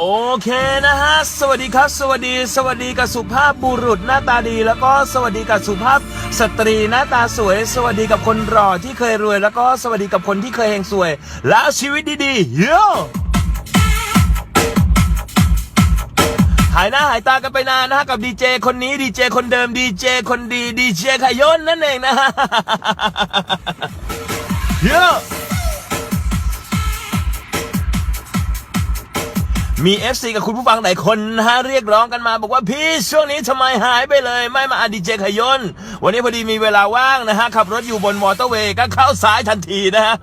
โอเคนะฮะ สวัสดีครับ สวัสดี สวัสดีกับสุภาพบุรุษหน้าตาดี แล้วก็สวัสดีกับสุภาพสตรีหน้าตาสวย สวัสดีกับคนหล่อที่เคยรวย แล้วก็สวัสดีกับคนที่เคยเฮงสวย แล้วชีวิตดีๆโย่หายหน้าหายตากันไปนานนะฮะกับดีเจคนนี้ดีเจคนเดิมดีเจคนดีดีเจขยนนั่นเองนะฮะโย่ มี FC กับคุณผู้ฟังหลายคนนะฮะเรียกร้องกันมา บอกว่าพี่ช่วงนี้ทำไมหายไปเลย ไม่มาอดีเจขยนวันนี้พอดีมีเวลาว่างนะฮะขับรถอยู่บนมอเตอร์เวย์ก็เข้าสายทันทีนะฮะ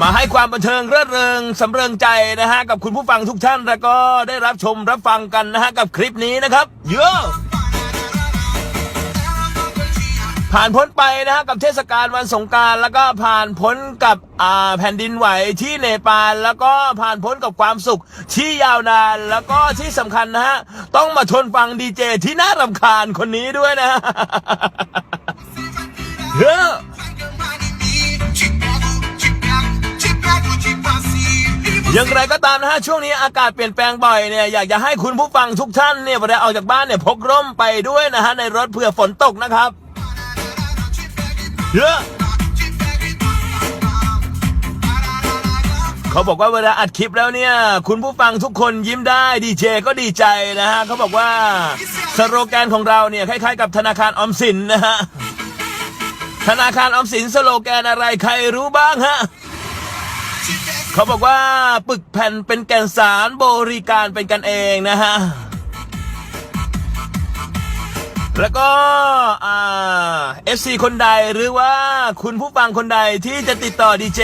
มาให้ความบันเทิงเรื่อเริงสำเริงใจนะฮะกับคุณผู้ฟังทุกท่านแล้วก็ได้รับชมรับฟังกันนะฮะกับคลิปนี้นะครับโยอะ ผ่านพ้นไปนะฮะกับเทศกาลวันสงการแล้วก็ผ่านพ้นกับอ่าแผ่นดินไหวที่เนปาลแล้วก็ผ่านพ้นกับความสุขที่ยาวนานแล้วก็ที่สำคัญนะฮะต้องมาทนฟังดีเจที่น่ารำคาญคนนี้ด้วยนะเฮ้ออย่างไรก็ตามนะฮะช่วงนี้อากาศเปลี่ยนแปลงบ่อยเนี่ยอยากจะให้คุณผู้ฟังทุกท่านเนี่ยเวลาออกจากบ้านเนี่ยพกร่มไปด้วยนะฮะในรถเผื่อฝนตกนะครับ เยอะเขาบอกว่าเวลาอัดคลิปแล้วเนี่ย คุณผู้ฟังทุกคนยิ้มได้ดีเจก็ดีใจนะฮะเขาบอกว่าสโลแกนของเราเนี่ยคล้ายๆกับธนาคารออมสินนะฮะธนาคารออมสินสโลแกนอะไรใครรู้บ้างฮะเขาบอกว่าปึกแผ่นเป็นแก่นสารบริการเป็นกันเองนะฮะ แล้วก็เอ่า FC คนใดหรือว่าคุณผู้ฟังคนใดที่จะติดต่อดีเจ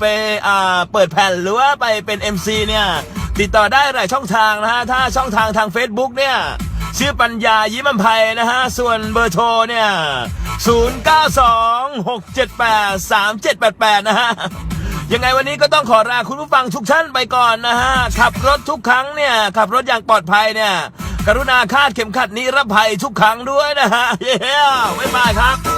ไปอ่าเปิดแผ่นหรือว่าไปเป็น MC เนี่ยติดต่อได้หลายช่องทางนะฮะถ้าช่องทางทาง Facebook เนี่ยชื่อปัญญายิ้มอภัยนะฮะส่วนเบอร์โทรเนี่ย0926783788 นะฮะยังไงวันนี้ก็ต้องขอลาคุณผู้ฟังทุกท่านไปก่อนนะฮะขับรถทุกครั้งเนี่ยขับรถอย่างปลอดภัยเนี่ย กรุณาคาดเข็มขัดนิรภัยทุกครั้งด้วยนะฮะเย้บ๊ายบายครับ